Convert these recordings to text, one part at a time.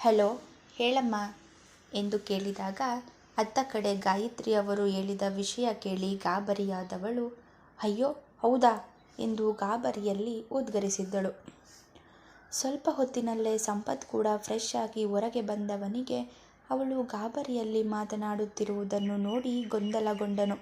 Hello, ಹೇಳಮ್ಮ. ಎಂದು ಕೇಳಿದಾಗ ಅತ್ತ ಕಡೆ ಗಾಯತ್ರಿ ಅವರು ಹೇಳಿದ ವಿಷಯ ಕೇಳಿ ಗಾಬರಿಯಾದವಳು, ಅಯ್ಯೋ, ಹೌದಾ? ಎಂದು ಗಾಬರಿಯಲ್ಲಿ ಉದ್ಗರಿಸಿದ್ದಳು. ಸ್ವಲ್ಪ ಹೊತ್ತಿನಲ್ಲೇ ಸಂಪತ್ ಕೂಡ ಫ್ರೆಶ್ ಆಗಿ ಹೊರಗೆ ಬಂದವನಿಗೆ ಅವಳು ಗಾಬರಿಯಲ್ಲಿ ಮಾತನಾಡುತ್ತಿರುವುದನ್ನು ನೋಡಿ ಗೊಂದಲಗೊಂಡನು.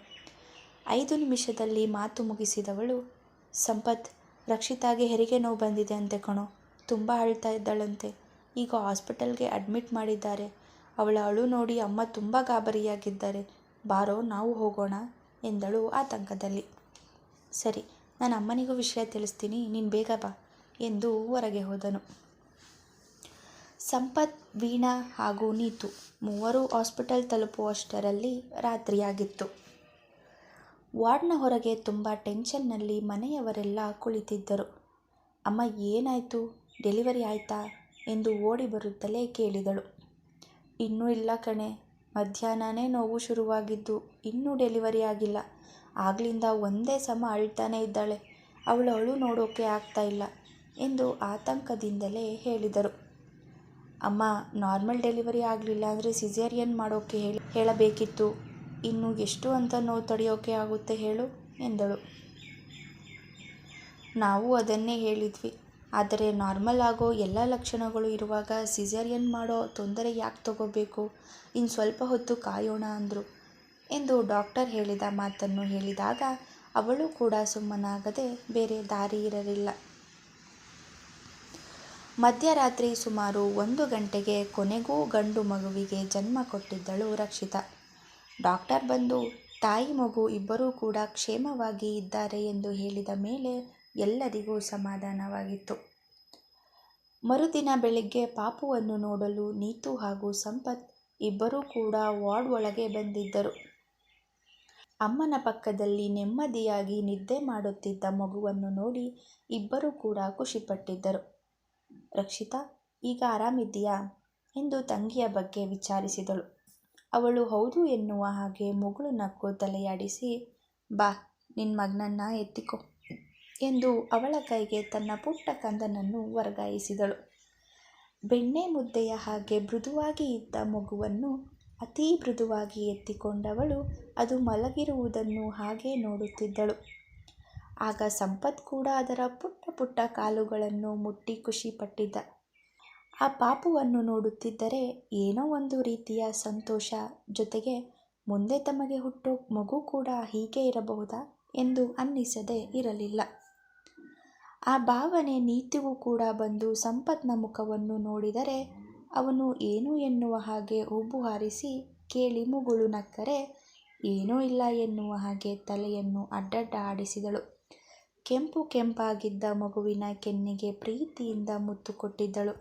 ಐದು ನಿಮಿಷದಲ್ಲಿ ಮಾತು ಮುಗಿಸಿದವಳು, ಸಂಪತ್, ರಕ್ಷಿತಾಗೆ ಹೆರಿಗೆ ನೋವು ಬಂದಿದೆ ಅಂತೆ ಕಣೋ, ತುಂಬ ಅಳ್ತಾ ಇದ್ದಳಂತೆ. ಈಗ ಹಾಸ್ಪಿಟಲ್ಗೆ ಅಡ್ಮಿಟ್ ಮಾಡಿದ್ದಾರೆ. ಅವಳ ಅಳು ನೋಡಿ ಅಮ್ಮ ತುಂಬ ಗಾಬರಿಯಾಗಿದ್ದಾರೆ. ಬಾರೋ, ನಾವು ಹೋಗೋಣ ಎಂದಳು ಆತಂಕದಲ್ಲಿ. ಸರಿ, ನಾನು ಅಮ್ಮನಿಗೂ ವಿಷಯ ತಿಳಿಸ್ತೀನಿ, ನೀನು ಬೇಗ ಬಾ ಎಂದು ಹೊರಗೆ ಹೋದನು. ಸಂಪತ್, ವೀಣಾ ಹಾಗೂ ನೀತು ಮೂವರು ಹಾಸ್ಪಿಟಲ್ ತಲುಪುವಷ್ಟರಲ್ಲಿ ರಾತ್ರಿಯಾಗಿತ್ತು. ವಾರ್ಡ್ನ ಹೊರಗೆ ತುಂಬ ಟೆನ್ಷನ್ನಲ್ಲಿ ಮನೆಯವರೆಲ್ಲ ಕುಳಿತಿದ್ದರು. ಅಮ್ಮ, ಏನಾಯಿತು? ಡೆಲಿವರಿ ಆಯಿತಾ? ಎಂದು ಓಡಿ ಬರುತ್ತಲೇ ಕೇಳಿದಳು. ಇನ್ನೂ ಇಲ್ಲ ಕಣೆ. ಮಧ್ಯಾಹ್ನನೇ ನೋವು ಶುರುವಾಗಿದ್ದು ಇನ್ನೂ ಡೆಲಿವರಿ ಆಗಿಲ್ಲ. ಆಗ್ಲಿಂದ ಒಂದೇ ಸಮ ಅಳ್ತಾನೆ ಇದ್ದಾಳೆ. ಅವಳು ಅಳು ನೋಡೋಕೆ ಆಗ್ತಾ ಇಲ್ಲ ಎಂದು ಆತಂಕದಿಂದಲೇ ಹೇಳಿದರು. ಅಮ್ಮ, ನಾರ್ಮಲ್ ಡೆಲಿವರಿ ಆಗಲಿಲ್ಲ ಅಂದರೆ ಸಿಸೇರಿಯನ್ ಮಾಡೋಕೆ ಹೇಳಿ, ಹೇಳಬೇಕಿತ್ತು. ಇನ್ನು ಎಷ್ಟು ಅಂತ ನೋವು ತಡೆಯೋಕೆ ಆಗುತ್ತೆ ಹೇಳು ಎಂದಳು. ನಾವು ಅದನ್ನೇ ಹೇಳಿದ್ವಿ. ಆದರೆ ನಾರ್ಮಲ್ ಆಗೋ ಎಲ್ಲ ಲಕ್ಷಣಗಳು ಇರುವಾಗ ಸಿಸೇರಿಯನ್ ಮಾಡೋ ತೊಂದರೆ ಯಾಕೆ ತಗೋಬೇಕು? ಇನ್ನು ಸ್ವಲ್ಪ ಹೊತ್ತು ಕಾಯೋಣ ಅಂದರು. ಎಂದು ಡಾಕ್ಟರ್ ಹೇಳಿದ ಮಾತನ್ನು ಹೇಳಿದಾಗ ಅವಳು ಕೂಡ ಸುಮ್ಮನಾಗದೆ ಬೇರೆ ದಾರಿ ಇರಲಿಲ್ಲ. ಮಧ್ಯರಾತ್ರಿ ಸುಮಾರು ಒಂದು ಗಂಟೆಗೆ ಕೊನೆಗೂ ಗಂಡು ಮಗುವಿಗೆ ಜನ್ಮ ಕೊಟ್ಟಿದ್ದಳು ರಕ್ಷಿತ. ಡಾಕ್ಟರ್ ಬಂದು, ತಾಯಿ ಮಗು ಇಬ್ಬರೂ ಕೂಡ ಕ್ಷೇಮವಾಗಿ ಇದ್ದಾರೆ ಎಂದು ಹೇಳಿದ ಮೇಲೆ ಎಲ್ಲರಿಗೂ ಸಮಾಧಾನವಾಗಿತ್ತು. ಮರುದಿನ ಬೆಳಿಗ್ಗೆ ಪಾಪುವನ್ನು ನೋಡಲು ನೀತು ಹಾಗೂ ಸಂಪತ್ ಇಬ್ಬರೂ ಕೂಡ ವಾರ್ಡ್ ಒಳಗೆ ಬಂದಿದ್ದರು. ಅಮ್ಮನ ಪಕ್ಕದಲ್ಲಿ ನೆಮ್ಮದಿಯಾಗಿ ನಿದ್ದೆ ಮಾಡುತ್ತಿದ್ದ ಮಗುವನ್ನು ನೋಡಿ ಇಬ್ಬರೂ ಕೂಡ ಖುಷಿಪಟ್ಟಿದ್ದರು. ರಕ್ಷಿತಾ, ಈಗ ಆರಾಮಿದ್ದೀಯಾ? ಎಂದು ತಂಗಿಯ ಬಗ್ಗೆ ವಿಚಾರಿಸಿದಳು. ಅವಳು, ಹೌದು ಎನ್ನುವ ಹಾಗೆ ಮಗಳು ನಕ್ಕು ತಲೆಯಾಡಿಸಿ, ಬಾ ನಿನ್ನ ಮಗನನ್ನ ಎತ್ತಿಕೊ. ಎಂದು ಅವಳ ಕೈಗೆ ತನ್ನ ಪುಟ್ಟ ಕಂದನನ್ನು ವರ್ಗಾಯಿಸಿದಳು. ಬೆಣ್ಣೆ ಮುದ್ದೆಯ ಹಾಗೆ ಮೃದುವಾಗಿ ಇದ್ದ ಮಗುವನ್ನು ಅತೀ ಮೃದುವಾಗಿ ಎತ್ತಿಕೊಂಡವಳು ಅದು ಮಲಗಿರುವುದನ್ನು ಹಾಗೆ ನೋಡುತ್ತಿದ್ದಳು. ಆಗ ಸಂಪತ್ ಕೂಡ ಅದರ ಪುಟ್ಟ ಪುಟ್ಟ ಕಾಲುಗಳನ್ನು ಮುಟ್ಟಿ ಖುಷಿಪಟ್ಟಿದ್ದ ಆ ಪಾಪುವನ್ನು ನೋಡುತ್ತಿದ್ದರೆ ಏನೋ ಒಂದು ರೀತಿಯ ಸಂತೋಷ ಜೊತೆಗೆ ಮುಂದೆ ತಮಗೆ ಹುಟ್ಟೋ ಮಗು ಕೂಡ ಹೀಗೆ ಇರಬಹುದಾ ಎಂದು ಅನ್ನಿಸದೆ ಇರಲಿಲ್ಲ. ಆ ಭಾವನೆ ನೀತಿಗೂ ಕೂಡ ಬಂದು ಸಂಪತ್ನ ಮುಖವನ್ನು ನೋಡಿದರೆ ಅವನು ಏನು ಎನ್ನುವ ಹಾಗೆ ಉಬ್ಬು ಹಾರಿಸಿ ಕೇಳಿ ಮುಗುಳು ನಕ್ಕರೆ, ಏನೂ ಇಲ್ಲ ಎನ್ನುವ ಹಾಗೆ ತಲೆಯನ್ನು ಅಡ್ಡಡ್ಡ ಆಡಿಸಿದಳು. ಕೆಂಪು ಕೆಂಪಾಗಿದ್ದ ಮಗುವಿನ ಕೆನ್ನೆಗೆ ಪ್ರೀತಿಯಿಂದ ಮುತ್ತು ಕೊಟ್ಟಿದ್ದಳು.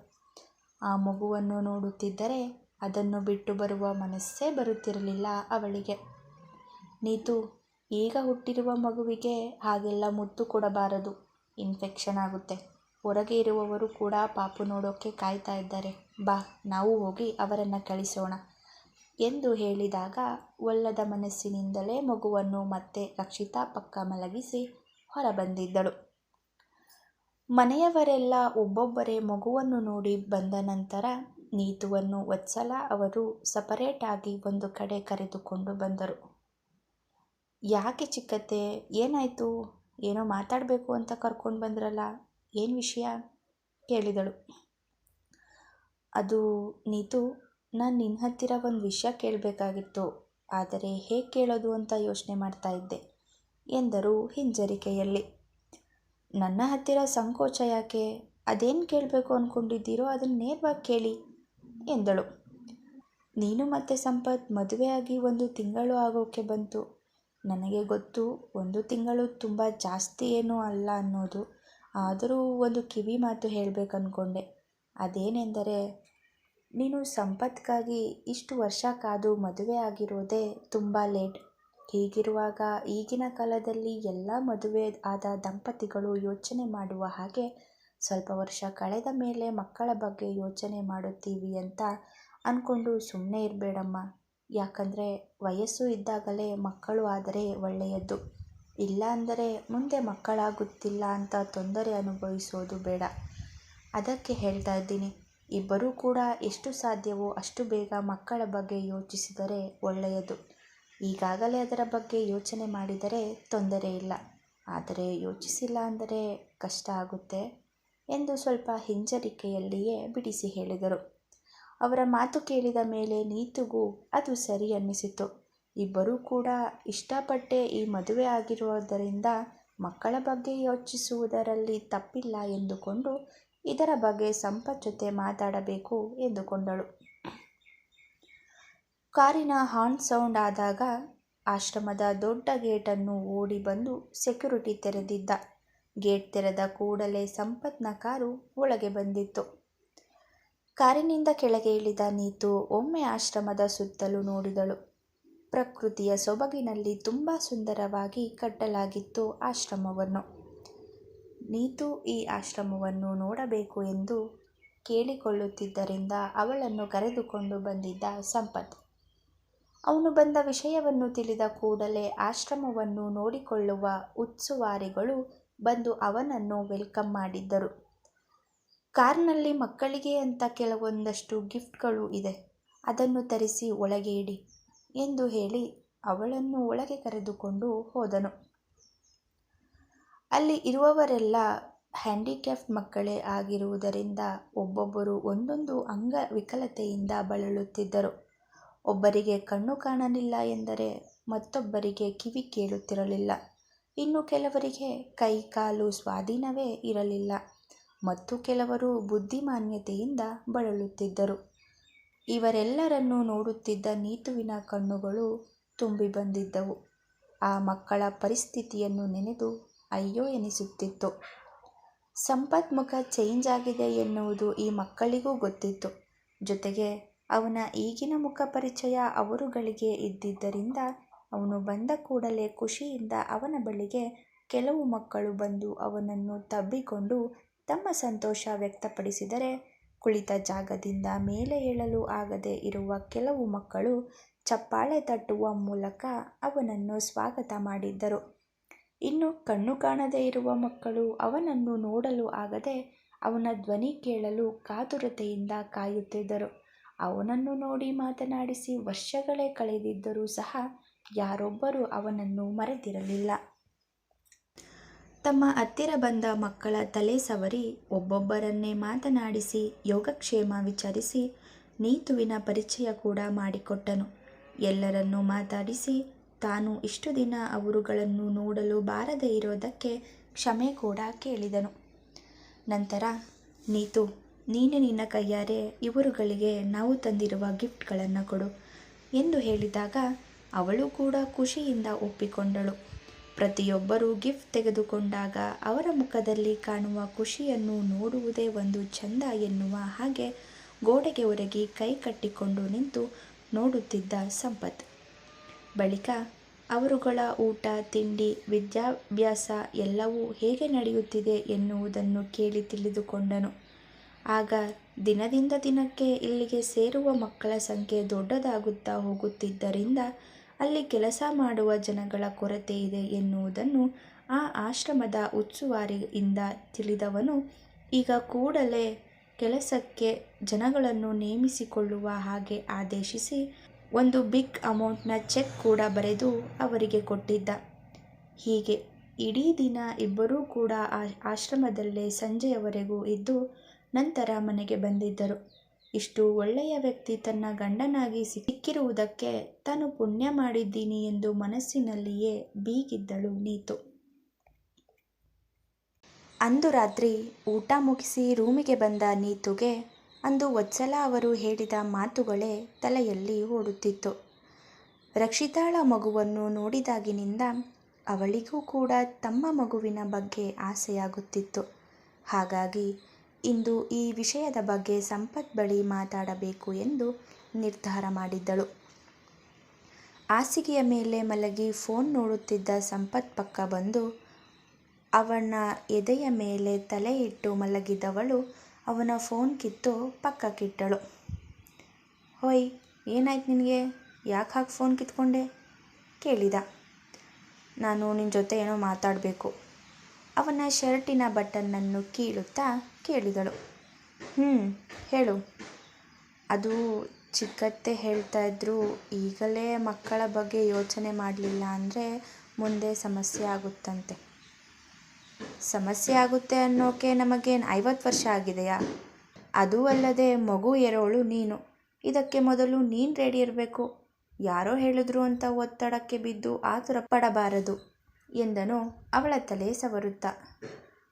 ಆ ಮಗುವನ್ನು ನೋಡುತ್ತಿದ್ದರೆ ಅದನ್ನು ಬಿಟ್ಟು ಬರುವ ಮನಸ್ಸೇ ಬರುತ್ತಿರಲಿಲ್ಲ ಅವಳಿಗೆ. ನೀತು, ಈಗ ಹುಟ್ಟಿರುವ ಮಗುವಿಗೆ ಹಾಗೆಲ್ಲ ಮುತ್ತು ಕೊಡಬಾರದು. ಇನ್ಫೆಕ್ಷನ್ ಆಗುತ್ತೆ. ಹೊರಗೆ ಇರುವವರು ಕೂಡ ಪಾಪು ನೋಡೋಕ್ಕೆ ಕಾಯ್ತಾ ಇದ್ದಾರೆ. ಬಾ, ನಾವು ಹೋಗಿ ಅವರನ್ನು ಕಳಿಸೋಣ ಎಂದು ಹೇಳಿದಾಗ ಒಲ್ಲದ ಮನಸ್ಸಿನಿಂದಲೇ ಮಗುವನ್ನು ಮತ್ತೆ ರಕ್ಷಿತಾ ಪಕ್ಕ ಮಲಗಿಸಿ ಹೊರಬಂದಿದ್ದಳು. ಮನೆಯವರೆಲ್ಲ ಒಬ್ಬೊಬ್ಬರೇ ಮಗುವನ್ನು ನೋಡಿ ಬಂದ ನಂತರ ನೀತುವನ್ನು ವತ್ಸಲ ಅವರು ಸಪರೇಟಾಗಿ ಒಂದು ಕಡೆ ಕರೆದುಕೊಂಡು ಬಂದರು. ಯಾಕೆ ಚಿಕ್ಕತ್ತೆ, ಏನಾಯಿತು? ಏನೋ ಮಾತಾಡಬೇಕು ಅಂತ ಕರ್ಕೊಂಡು ಬಂದ್ರಲ್ಲ, ಏನು ವಿಷಯ? ಕೇಳಿದಳು. ಅದು ನೀತು, ನಾನು ನಿನ್ನ ಹತ್ತಿರ ಒಂದು ವಿಷಯ ಕೇಳಬೇಕಾಗಿತ್ತು, ಆದರೆ ಹೇಗೆ ಕೇಳೋದು ಅಂತ ಯೋಚನೆ ಮಾಡ್ತಾ ಇದ್ದೆ, ಎಂದರು ಹಿಂಜರಿಕೆಯಲ್ಲಿ. ನನ್ನ ಹತ್ತಿರ ಸಂಕೋಚ ಯಾಕೆ? ಅದೇನು ಕೇಳಬೇಕು ಅಂದ್ಕೊಂಡಿದ್ದೀರೋ ಅದನ್ನು ನೇರವಾಗಿ ಕೇಳಿ, ಎಂದಳು. ನೀನು ಮತ್ತೆ ಸಂಪತ್ ಮದುವೆಯಾಗಿ ಒಂದು ತಿಂಗಳು ಆಗೋಕ್ಕೆ ಬಂತು ನನಗೆ ಗೊತ್ತು, ಒಂದು ತಿಂಗಳು ತುಂಬ ಜಾಸ್ತಿ ಏನೂ ಅಲ್ಲ ಅನ್ನೋದು. ಆದರೂ ಒಂದು ಕಿವಿ ಮಾತು ಹೇಳಬೇಕು ಅಂದ್ಕೊಂಡೆ ಅದೇನೆಂದರೆ, ನೀನು ಸಂಪತ್ಗಾಗಿ ಇಷ್ಟು ವರ್ಷ ಕಾದು ಮದುವೆ ಆಗಿರೋದೇ ತುಂಬ ಲೇಟ್. ಹೀಗಿರುವಾಗ ಈಗಿನ ಕಾಲದಲ್ಲಿ ಎಲ್ಲ ಮದುವೆ ಆದ ದಂಪತಿಗಳು ಯೋಚನೆ ಮಾಡುವ ಹಾಗೆ ಸ್ವಲ್ಪ ವರ್ಷ ಕಳೆದ ಮೇಲೆ ಮಕ್ಕಳ ಬಗ್ಗೆ ಯೋಚನೆ ಮಾಡುತ್ತೀವಿ ಅಂತ ಅಂದ್ಕೊಂಡು ಸುಮ್ಮನೆ ಇರಬೇಡಮ್ಮ. ಯಾಕಂದರೆ ವಯಸ್ಸು ಇದ್ದಾಗಲೇ ಮಕ್ಕಳು ಆದರೆ ಒಳ್ಳೆಯದು ಇಲ್ಲ ಅಂದರೆ ಮುಂದೆ ಮಕ್ಕಳಾಗುತ್ತಿಲ್ಲ ಅಂತ ತೊಂದರೆ ಅನುಭವಿಸೋದು ಬೇಡ. ಅದಕ್ಕೆ ಹೇಳ್ತಾ ಇದ್ದೀನಿ. ಇಬ್ಬರೂ ಕೂಡ ಎಷ್ಟು ಸಾಧ್ಯವೋ ಅಷ್ಟು ಬೇಗ ಮಕ್ಕಳ ಬಗ್ಗೆ ಯೋಚಿಸಿದರೆ ಒಳ್ಳೆಯದು. ಈಗಾಗಲೇ ಅದರ ಬಗ್ಗೆ ಯೋಚನೆ ಮಾಡಿದರೆ ತೊಂದರೆ ಇಲ್ಲ. ಆದರೆ ಯೋಚಿಸಿಲ್ಲ ಅಂದರೆ ಕಷ್ಟ ಆಗುತ್ತೆ ಎಂದು ಸ್ವಲ್ಪ ಹಿಂಜರಿಕೆಯಲ್ಲಿಯೇ ಬಿಡಿಸಿ ಹೇಳಿದರು. ಅವರ ಮಾತು ಕೇಳಿದ ಮೇಲೆ ನೀತುಗೂ ಅದು ಸರಿ ಅನ್ನಿಸಿತು. ಇಬ್ಬರೂ ಕೂಡ ಇಷ್ಟಪಟ್ಟೆ ಈ ಮದುವೆ ಆಗಿರುವುದರಿಂದ ಮಕ್ಕಳ ಬಗ್ಗೆ ಯೋಚಿಸುವುದರಲ್ಲಿ ತಪ್ಪಿಲ್ಲ ಎಂದುಕೊಂಡು ಇದರ ಬಗ್ಗೆ ಸಂಪತ್ ಜೊತೆ ಮಾತಾಡಬೇಕು ಎಂದುಕೊಂಡಳು. ಕಾರಿನ ಹಾರ್ನ್ ಸೌಂಡ್ ಆದಾಗ ಆಶ್ರಮದ ದೊಡ್ಡ ಗೇಟನ್ನು ಓಡಿ ಬಂದು ಸೆಕ್ಯುರಿಟಿ ತೆರೆದಿದ್ದ. ಗೇಟ್ ತೆರೆದ ಕೂಡಲೇ ಸಂಪತ್ನ ಕಾರು ಒಳಗೆ ಬಂದಿತ್ತು. ಕಾರಿನಿಂದ ಕೆಳಗೆ ಇಳಿದ ನೀತು ಒಮ್ಮೆ ಆಶ್ರಮದ ಸುತ್ತಲೂ ನೋಡಿದಳು. ಪ್ರಕೃತಿಯ ಸೊಬಗಿನಲ್ಲಿ ತುಂಬ ಸುಂದರವಾಗಿ ಕಟ್ಟಲಾಗಿತ್ತು ಆಶ್ರಮವನ್ನು. ನೀತು ಈ ಆಶ್ರಮವನ್ನು ನೋಡಬೇಕು ಎಂದು ಕೇಳಿಕೊಳ್ಳುತ್ತಿದ್ದರಿಂದ ಅವಳನ್ನು ಕರೆದುಕೊಂಡು ಬಂದಿದ್ದ ಸಂಪತ್. ಅವನು ಬಂದ ವಿಷಯವನ್ನು ತಿಳಿದ ಕೂಡಲೇ ಆಶ್ರಮವನ್ನು ನೋಡಿಕೊಳ್ಳುವ ಉತ್ಸುವಾರಿಗಳು ಬಂದು ಅವನನ್ನು ವೆಲ್ಕಮ್ ಮಾಡಿದ್ದರು. ಕಾರ್ನಲ್ಲಿ ಮಕ್ಕಳಿಗೆ ಅಂತ ಕೆಲವೊಂದಷ್ಟು ಗಿಫ್ಟ್ಗಳು ಇದೆ. ಅದನ್ನು ತರಿಸಿ ಒಳಗೆ ಇಡಿ ಎಂದು ಹೇಳಿ ಅವಳನ್ನು ಒಳಗೆ ಕರೆದುಕೊಂಡು ಹೋದನು. ಅಲ್ಲಿ ಇರುವವರೆಲ್ಲ ಹ್ಯಾಂಡಿಕ್ಯಾಫ್ಟ್ ಮಕ್ಕಳೇ ಆಗಿರುವುದರಿಂದ ಒಬ್ಬೊಬ್ಬರು ಒಂದೊಂದು ಅಂಗ ವಿಕಲತೆಯಿಂದ ಬಳಲುತ್ತಿದ್ದರು. ಒಬ್ಬರಿಗೆ ಕಣ್ಣು ಕಾಣಲಿಲ್ಲ ಎಂದರೆ ಮತ್ತೊಬ್ಬರಿಗೆ ಕಿವಿ ಕೇಳುತ್ತಿರಲಿಲ್ಲ. ಇನ್ನು ಕೆಲವರಿಗೆ ಕೈ ಕಾಲು ಸ್ವಾಧೀನವೇ ಇರಲಿಲ್ಲ. ಮತ್ತು ಕೆಲವರು ಬುದ್ಧಿಮಾನ್ಯತೆಯಿಂದ ಬಳಲುತ್ತಿದ್ದರು. ಇವರೆಲ್ಲರನ್ನೂ ನೋಡುತ್ತಿದ್ದ ನೀತುವಿನ ಕಣ್ಣುಗಳು ತುಂಬಿ ಬಂದಿದ್ದವು. ಆ ಮಕ್ಕಳ ಪರಿಸ್ಥಿತಿಯನ್ನು ನೆನೆದು, ಅಯ್ಯೋ ಎನಿಸುತ್ತಿತ್ತು. ಸಂಪತ್ ಮುಖ ಚೇಂಜ್ ಆಗಿದೆ ಎನ್ನುವುದು ಈ ಮಕ್ಕಳಿಗೂ ಗೊತ್ತಿತ್ತು. ಜೊತೆಗೆ ಅವನ ಈಗಿನ ಮುಖ ಪರಿಚಯ ಅವರುಗಳಿಗೆ ಇದ್ದಿದ್ದರಿಂದ ಅವನು ಬಂದ ಕೂಡಲೇ ಖುಷಿಯಿಂದ ಅವನ ಬಳಿಗೆ ಕೆಲವು ಮಕ್ಕಳು ಬಂದು ಅವನನ್ನು ತಬ್ಬಿಕೊಂಡು ತಮ್ಮ ಸಂತೋಷ ವ್ಯಕ್ತಪಡಿಸಿದರೆ ಕುಳಿತ ಜಾಗದಿಂದ ಮೇಲೆ ಏಳಲು ಆಗದೆ ಇರುವ ಕೆಲವು ಮಕ್ಕಳು ಚಪ್ಪಾಳೆ ತಟ್ಟುವ ಮೂಲಕ ಅವನನ್ನು ಸ್ವಾಗತ ಮಾಡಿದ್ದರು. ಇನ್ನು ಕಣ್ಣು ಕಾಣದೇ ಇರುವ ಮಕ್ಕಳು ಅವನನ್ನು ನೋಡಲು ಆಗದೆ ಅವನ ಧ್ವನಿ ಕೇಳಲು ಕಾತುರತೆಯಿಂದ ಕಾಯುತ್ತಿದ್ದರು. ಅವನನ್ನು ನೋಡಿ ಮಾತನಾಡಿಸಿ ವರ್ಷಗಳೇ ಕಳೆದಿದ್ದರೂ ಸಹ ಯಾರೊಬ್ಬರೂ ಅವನನ್ನು ಮರೆತಿರಲಿಲ್ಲ. ತಮ್ಮ ಹತ್ತಿರ ಬಂದ ಮಕ್ಕಳ ತಲೆ ಸವರಿ, ಒಬ್ಬೊಬ್ಬರನ್ನೇ ಮಾತನಾಡಿಸಿ, ಯೋಗಕ್ಷೇಮ ವಿಚಾರಿಸಿ, ನೀತುವಿನ ಪರಿಚಯ ಕೂಡ ಮಾಡಿಕೊಟ್ಟನು. ಎಲ್ಲರನ್ನೂ ಮಾತಾಡಿಸಿ, ತಾನು ಇಷ್ಟು ದಿನ ಅವರುಗಳನ್ನು ನೋಡಲು ಬಾರದೇ ಇರೋದಕ್ಕೆ ಕ್ಷಮೆ ಕೂಡ ಕೇಳಿದನು. ನಂತರ, ನೀತು, ನೀನು ನಿನ್ನ ಕೈಯಾರೆ ಇವರುಗಳಿಗೆ ನಾವು ತಂದಿರುವ ಗಿಫ್ಟ್ಗಳನ್ನು ಕೊಡು ಎಂದು ಹೇಳಿದಾಗ, ಅವಳು ಕೂಡ ಖುಷಿಯಿಂದ ಒಪ್ಪಿಕೊಂಡಳು. ಪ್ರತಿಯೊಬ್ಬರೂ ಗಿಫ್ಟ್ ತೆಗೆದುಕೊಂಡಾಗ ಅವರ ಮುಖದಲ್ಲಿ ಕಾಣುವ ಖುಷಿಯನ್ನು ನೋಡುವುದೇ ಒಂದು ಚಂದ ಎನ್ನುವ ಹಾಗೆ ಗೋಡೆಗೆ ಒರಗಿ ಕೈ ಕಟ್ಟಿಕೊಂಡು ನಿಂತು ನೋಡುತ್ತಿದ್ದ ಸಂಪತ್. ಬಳಿಕ ಅವರುಗಳ ಊಟ, ತಿಂಡಿ, ವಿದ್ಯಾಭ್ಯಾಸ ಎಲ್ಲವೂ ಹೇಗೆ ನಡೆಯುತ್ತಿದೆ ಎನ್ನುವುದನ್ನು ಕೇಳಿ ತಿಳಿದುಕೊಂಡನು. ಆಗ ದಿನದಿಂದ ದಿನಕ್ಕೆ ಇಲ್ಲಿಗೆ ಸೇರುವ ಮಕ್ಕಳ ಸಂಖ್ಯೆ ದೊಡ್ಡದಾಗುತ್ತಾ ಹೋಗುತ್ತಿದ್ದರಿಂದ ಅಲ್ಲಿ ಕೆಲಸ ಮಾಡುವ ಜನಗಳ ಕೊರತೆ ಇದೆ ಎನ್ನುವುದನ್ನು ಆ ಆಶ್ರಮದ ಉಸ್ತುವಾರಿಯಿಂದ ತಿಳಿದವನು, ಈಗ ಕೂಡಲೇ ಕೆಲಸಕ್ಕೆ ಜನಗಳನ್ನು ನೇಮಿಸಿಕೊಳ್ಳುವ ಹಾಗೆ ಆದೇಶಿಸಿ ಒಂದು ಬಿಗ್ ಅಮೌಂಟ್ನ ಚೆಕ್ ಕೂಡ ಬರೆದು ಅವರಿಗೆ ಕೊಟ್ಟಿದ್ದ. ಹೀಗೆ ಇಡೀ ದಿನ ಇಬ್ಬರೂ ಕೂಡ ಆ ಆಶ್ರಮದಲ್ಲೇ ಸಂಜೆಯವರೆಗೂ ಇದ್ದು ನಂತರ ಮನೆಗೆ ಬಂದಿದ್ದರು. ಇಷ್ಟು ಒಳ್ಳೆಯ ವ್ಯಕ್ತಿ ತನ್ನ ಗಂಡನಾಗಿ ಸಿಕ್ಕಿರುವುದಕ್ಕೆ ತಾನು ಪುಣ್ಯ ಮಾಡಿದ್ದೀನಿ ಎಂದು ಮನಸ್ಸಿನಲ್ಲಿಯೇ ಬೀಗಿದ್ದಳು ನೀತು. ಅಂದು ರಾತ್ರಿ ಊಟ ಮುಗಿಸಿ ರೂಮಿಗೆ ಬಂದ ನೀತುಗೆ ಅಂದು ವತ್ಸಲ ಅವರು ಹೇಳಿದ ಮಾತುಗಳೇ ತಲೆಯಲ್ಲಿ ಓಡುತ್ತಿತ್ತು. ರಕ್ಷಿತಾಳ ಮಗುವನ್ನು ನೋಡಿದಾಗಿನಿಂದ ಅವಳಿಗೂ ಕೂಡ ತಮ್ಮ ಮಗುವಿನ ಬಗ್ಗೆ ಆಸೆಯಾಗುತ್ತಿತ್ತು. ಹಾಗಾಗಿ ಇಂದು ಈ ವಿಷಯದ ಬಗ್ಗೆ ಸಂಪತ್ ಬಳಿ ಮಾತಾಡಬೇಕು ಎಂದು ನಿರ್ಧಾರ ಮಾಡಿದ್ದಳು. ಹಾಸಿಗೆಯ ಮೇಲೆ ಮಲಗಿ ಫೋನ್ ನೋಡುತ್ತಿದ್ದ ಸಂಪತ್ ಪಕ್ಕ ಬಂದು ಅವನ ಎದೆಯ ಮೇಲೆ ತಲೆ ಇಟ್ಟು ಮಲಗಿದವಳು ಅವನ ಫೋನ್ ಕಿತ್ತು ಪಕ್ಕಕ್ಕಿಟ್ಟಳು. ಹೊಯ್, ಏನಾಯ್ತು ನಿನಗೆ? ಯಾಕೆ ಹಾಕಿ ಫೋನ್ ಕಿತ್ಕೊಂಡೆ? ಕೇಳಿದ. ನಾನು ನಿನ್ನ ಜೊತೆ ಏನೋ ಮಾತಾಡಬೇಕು. ಅವನ ಶರ್ಟಿನ ಬಟನ್ನನ್ನು ಕೀಳುತ್ತಾ ಕೇಳಿದಳು. ಹ್ಞೂ ಹೇಳು. ಅದು ಚಿಕ್ಕತ್ತೆ ಹೇಳ್ತಾ ಇದ್ರು, ಈಗಲೇ ಮಕ್ಕಳ ಬಗ್ಗೆ ಯೋಚನೆ ಮಾಡಲಿಲ್ಲ ಅಂದರೆ ಮುಂದೆ ಸಮಸ್ಯೆ ಆಗುತ್ತಂತೆ. ಸಮಸ್ಯೆ ಆಗುತ್ತೆ ಅನ್ನೋಕೆ ನಮಗೇನು ಐವತ್ತು ವರ್ಷ ಆಗಿದೆಯಾ? ಅದೂ ಅಲ್ಲದೆ ಮಗು ಎರೋಳು ನೀನು. ಇದಕ್ಕೆ ಮೊದಲು ನೀನು ರೆಡಿ ಇರಬೇಕು. ಯಾರೋ ಹೇಳಿದ್ರು ಅಂತ ಒತ್ತಡಕ್ಕೆ ಬಿದ್ದು ಆತುರ ಪಡಬಾರದು. ಎಂದನು ಅವಳ ತಲೆ ಸವರುತ್ತಾ.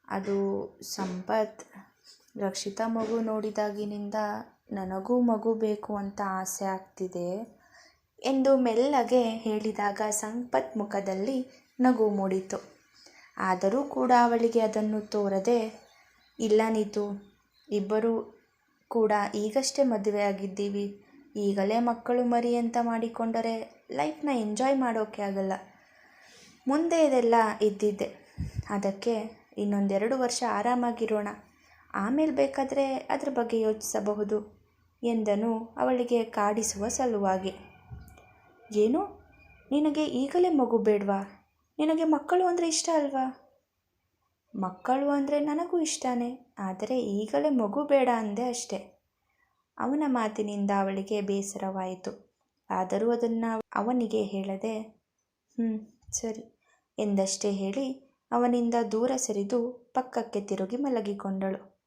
ಅದು ಸಂಪತ್, ರಕ್ಷಿತ ಮಗು ನೋಡಿದಾಗಿನಿಂದ ನನಗೂ ಮಗು ಬೇಕು ಅಂತ ಆಸೆ ಆಗ್ತಿದೆ ಎಂದು ಮೆಲ್ಲಗೆ ಹೇಳಿದಾಗ ಸಂಪತ್ ಮುಖದಲ್ಲಿ ನಗು ಮೂಡಿತು. ಆದರೂ ಕೂಡ ಅವಳಿಗೆ ಅದನ್ನು ತೋರದೆ, ಇಲ್ಲ ನೀತು, ಇಬ್ಬರೂ ಕೂಡ ಈಗಷ್ಟೇ ಮದುವೆ ಆಗಿದ್ದೀವಿ. ಈಗಲೇ ಮಕ್ಕಳು ಮರಿ ಅಂತ ಮಾಡಿಕೊಂಡರೆ ಲೈಫ್ನ ಎಂಜಾಯ್ ಮಾಡೋಕೆ ಆಗಲ್ಲ. ಮುಂದೆ ಇದೆಲ್ಲ ಇದ್ದಿದ್ದೆ. ಅದಕ್ಕೆ ಇನ್ನೊಂದೆರಡು ವರ್ಷ ಆರಾಮಾಗಿರೋಣ. ಆಮೇಲೆ ಬೇಕಾದರೆ ಅದ್ರ ಬಗ್ಗೆ ಯೋಚಿಸಬಹುದು ಎಂದನು ಅವಳಿಗೆ ಕಾಡಿಸುವ ಸಲುವಾಗಿ. ಏನು? ನಿನಗೆ ಈಗಲೇ ಮಗು ಬೇಡವಾ? ನಿನಗೆ ಮಕ್ಕಳು ಅಂದರೆ ಇಷ್ಟ ಅಲ್ವಾ? ಮಕ್ಕಳು ಅಂದರೆ ನನಗೂ ಇಷ್ಟನೇ, ಆದರೆ ಈಗಲೇ ಮಗು ಬೇಡ ಅಂದೆ ಅಷ್ಟೆ. ಅವನ ಮಾತಿನಿಂದ ಅವಳಿಗೆ ಬೇಸರವಾಯಿತು. ಆದರೂ ಅದನ್ನು ಅವನಿಗೆ ಹೇಳದೆ ಹ್ಞೂ ಸರಿ. ಎಂದಷ್ಟೇ ಹೇಳಿ ಅವನಿಂದ ದೂರ ಸರಿದು ಪಕ್ಕಕ್ಕೆ ತಿರುಗಿ ಮಲಗಿಕೊಂಡಳು.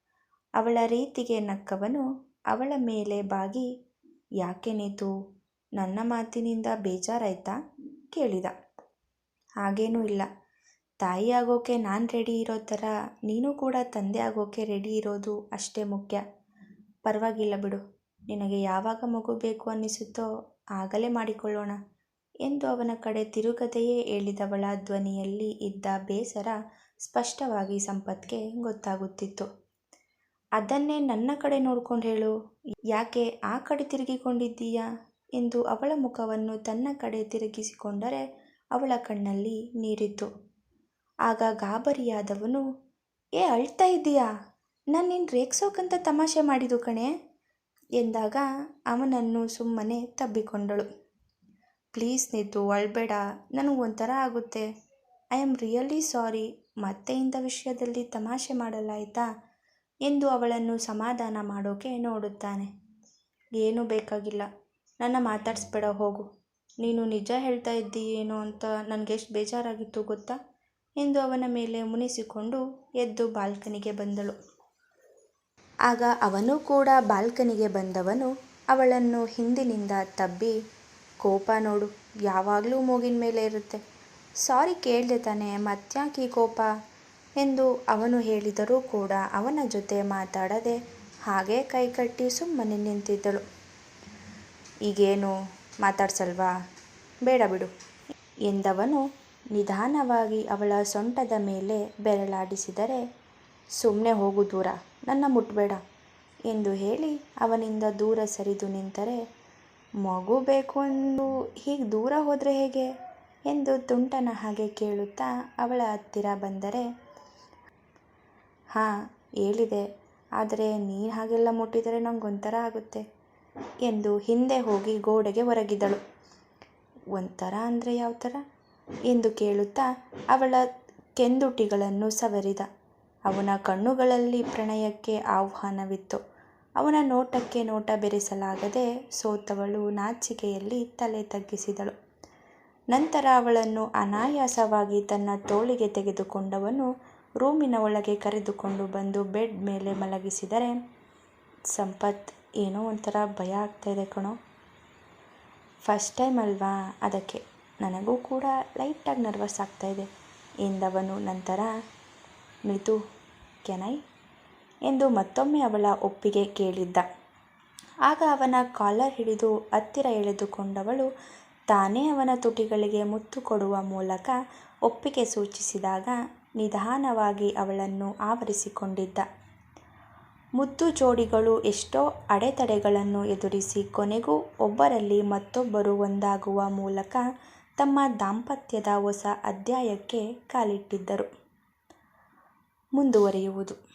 ಅವಳ ರೀತಿಗೆ ನಕ್ಕವನು ಅವಳ ಮೇಲೆ ಬಾಗಿ, ಯಾಕೆ ನೀತು? ನನ್ನ ಮಾತಿನಿಂದ ಬೇಜಾರಾಯ್ತಾ? ಕೇಳಿದ. ಹಾಗೇನೂ ಇಲ್ಲ. ತಾಯಿ ಆಗೋಕೆ ನಾನು ರೆಡಿ ಇರೋ ಥರ ನೀನು ಕೂಡ ತಂದೆ ಆಗೋಕೆ ರೆಡಿ ಇರೋದು ಅಷ್ಟೇ ಮುಖ್ಯ. ಪರವಾಗಿಲ್ಲ ಬಿಡು. ನಿನಗೆ ಯಾವಾಗ ಮಗು ಬೇಕು ಅನ್ನಿಸುತ್ತೋ ಆಗಲೇ ಮಾಡಿಕೊಳ್ಳೋಣ. ಎಂದು ಅವನ ಕಡೆ ತಿರುಗದೆಯೇ ಹೇಳಿದವಳ ಧ್ವನಿಯಲ್ಲಿ ಇದ್ದ ಬೇಸರ ಸ್ಪಷ್ಟವಾಗಿ ಸಂಪತ್ಗೆ ಗೊತ್ತಾಗುತ್ತಿತ್ತು. ಅದನ್ನೇ ನನ್ನ ಕಡೆ ನೋಡ್ಕೊಂಡು ಹೇಳು. ಯಾಕೆ ಆ ಕಡೆ ತಿರುಗಿಕೊಂಡಿದ್ದೀಯಾ? ಎಂದು ಅವಳ ಮುಖವನ್ನು ತನ್ನ ಕಡೆ ತಿರುಗಿಸಿಕೊಂಡರೆ ಅವಳ ಕಣ್ಣಲ್ಲಿ ನೀರಿತ್ತು. ಆಗ ಗಾಬರಿಯಾದವನು, ಏ, ಅಳ್ತಾ ಇದ್ದೀಯಾ? ನಾನು ನಿನ್ನ ರೇಗ್ಸೋಕಂತ ತಮಾಷೆ ಮಾಡಿದು ಕಣೆ? ಎಂದಾಗ ಅವನನ್ನು ಸುಮ್ಮನೆ ತಬ್ಬಿಕೊಂಡಳು. ಪ್ಲೀಸ್ ನೀತು ಅಳಬೇಡ, ನನಗೆ ಒಂಥರ ಆಗುತ್ತೆ. ಐ ಆಮ್ ರಿಯಲಿ ಸಾರಿ, ಮತ್ತೆ ಇಂಥ ವಿಷಯದಲ್ಲಿ ತಮಾಷೆ ಮಾಡಲಾಯಿತಾ ಎಂದು ಅವಳನ್ನು ಸಮಾಧಾನ ಮಾಡೋಕೆ ನೋಡುತ್ತಾನೆ. ಏನೂ ಬೇಕಾಗಿಲ್ಲ, ನನ್ನ ಮಾತಾಡಿಸ್ಬೇಡ, ಹೋಗು. ನೀನು ನಿಜ ಹೇಳ್ತಾ ಇದ್ದೀಯೇನೋ ಅಂತ ನನಗೆಷ್ಟು ಬೇಜಾರಾಗಿತ್ತು ಗೊತ್ತಾ? ಎಂದು ಅವನ ಮೇಲೆ ಮುನಿಸಿಕೊಂಡು ಎದ್ದು ಬಾಲ್ಕನಿಗೆ ಬಂದಳು. ಆಗ ಅವನು ಕೂಡ ಬಾಲ್ಕನಿಗೆ ಬಂದವನು ಅವಳನ್ನು ಹಿಂದಿನಿಂದ ತಬ್ಬಿ ಕೋಪ ನೋಡು, ಯಾವಾಗಲೂ ಮೂಗಿನ ಮೇಲೆ ಇರುತ್ತೆ. ಸಾರಿ ಕೇಳಿದೆ ತಾನೆ, ಮತ್ತ್ಯಾಕೆ ಕೋಪ? ಎಂದು ಅವನು ಹೇಳಿದರೂ ಕೂಡ ಅವನ ಜೊತೆ ಮಾತಾಡದೆ ಹಾಗೇ ಕೈಕಟ್ಟಿ ಸುಮ್ಮನೆ ನಿಂತಿದ್ದಳು. ಈಗೇನು ಮಾತಾಡ್ಸಲ್ವಾ? ಬೇಡ ಬಿಡು, ಎಂದವನು ನಿಧಾನವಾಗಿ ಅವಳ ಸೊಂಟದ ಮೇಲೆ ಬೆರಳಾಡಿಸಿದರೆ ಸುಮ್ಮನೆ ಹೋಗು ದೂರ, ನನ್ನ ಮುಟ್ಬೇಡ, ಎಂದು ಹೇಳಿ ಅವನಿಂದ ದೂರ ಸರಿದು ನಿಂತರೆ ಮಗು ಬೇಕು ಎಂದು ಹೀಗೆ ದೂರ ಹೋದರೆ ಹೇಗೆ? ಎಂದು ತುಂಟನ ಹಾಗೆ ಕೇಳುತ್ತಾ ಅವಳ ಹತ್ತಿರ ಬಂದರೆ, ಹಾಂ, ಹೇಳಿದೆ. ಆದರೆ ನೀನು ಹಾಗೆಲ್ಲ ಮುಟ್ಟಿದರೆ ನಂಗೊಂಥರ ಆಗುತ್ತೆ ಎಂದು ಹಿಂದೆ ಹೋಗಿ ಗೋಡೆಗೆ ಹೊರಗಿದಳು ಒಂಥರ ಅಂದರೆ ಯಾವ ಥರ ಎಂದು ಕೇಳುತ್ತಾ ಅವಳ ಕೆಂದುಟಿಗಳನ್ನು ಸವರಿದ. ಅವನ ಕಣ್ಣುಗಳಲ್ಲಿ ಪ್ರಣಯಕ್ಕೆ ಆಹ್ವಾನವಿತ್ತು. ಅವನ ನೋಟಕ್ಕೆ ನೋಟ ಬೆರೆಸಲಾಗದೆ ಸೋತವಳು ನಾಚಿಕೆಯಲ್ಲಿ ತಲೆ ತಗ್ಗಿಸಿದಳು. ನಂತರ ಅವಳನ್ನು ಅನಾಯಾಸವಾಗಿ ತನ್ನ ತೋಳಿಗೆ ತೆಗೆದುಕೊಂಡವನು ರೂಮಿನ ಒಳಗೆ ಕರೆದುಕೊಂಡು ಬಂದು ಬೆಡ್ ಮೇಲೆ ಮಲಗಿಸಿದರೆ, ಸಂಪತ್, ಏನೋ ಒಂಥರ ಭಯ ಆಗ್ತಾಯಿದೆ ಕಣೋ. ಫಸ್ಟ್ ಟೈಮ್ ಅಲ್ವಾ ಅದಕ್ಕೆ? ನನಗೂ ಕೂಡ ಲೈಟಾಗಿ ನರ್ವಸ್ ಆಗ್ತಾಯಿದೆ ಎಂದವನು ನಂತರ ಮಿತು ಕೆನೈ ಎಂದು ಮತ್ತೊಮ್ಮೆ ಅವಳ ಒಪ್ಪಿಗೆ ಕೇಳಿದ್ದ. ಆಗ ಅವನ ಕಾಲರ್ ಹಿಡಿದು ಹತ್ತಿರ ಎಳೆದುಕೊಂಡವಳು ತಾನೇ ಅವನ ತುಟಿಗಳಿಗೆ ಮುತ್ತು ಕೊಡುವ ಮೂಲಕ ಒಪ್ಪಿಗೆ ಸೂಚಿಸಿದಾಗ ನಿಧಾನವಾಗಿ ಅವಳನ್ನು ಆವರಿಸಿಕೊಂಡಿದ್ದ. ಮುದ್ದು ಜೋಡಿಗಳು ಎಷ್ಟೋ ಅಡೆತಡೆಗಳನ್ನು ಎದುರಿಸಿ ಕೊನೆಗೂ ಒಬ್ಬರಲ್ಲಿ ಮತ್ತೊಬ್ಬರು ಒಂದಾಗುವ ಮೂಲಕ ತಮ್ಮ ದಾಂಪತ್ಯದ ಹೊಸ ಅಧ್ಯಾಯಕ್ಕೆ ಕಾಲಿಟ್ಟಿದ್ದರು. ಮುಂದುವರಿಯುವುದು.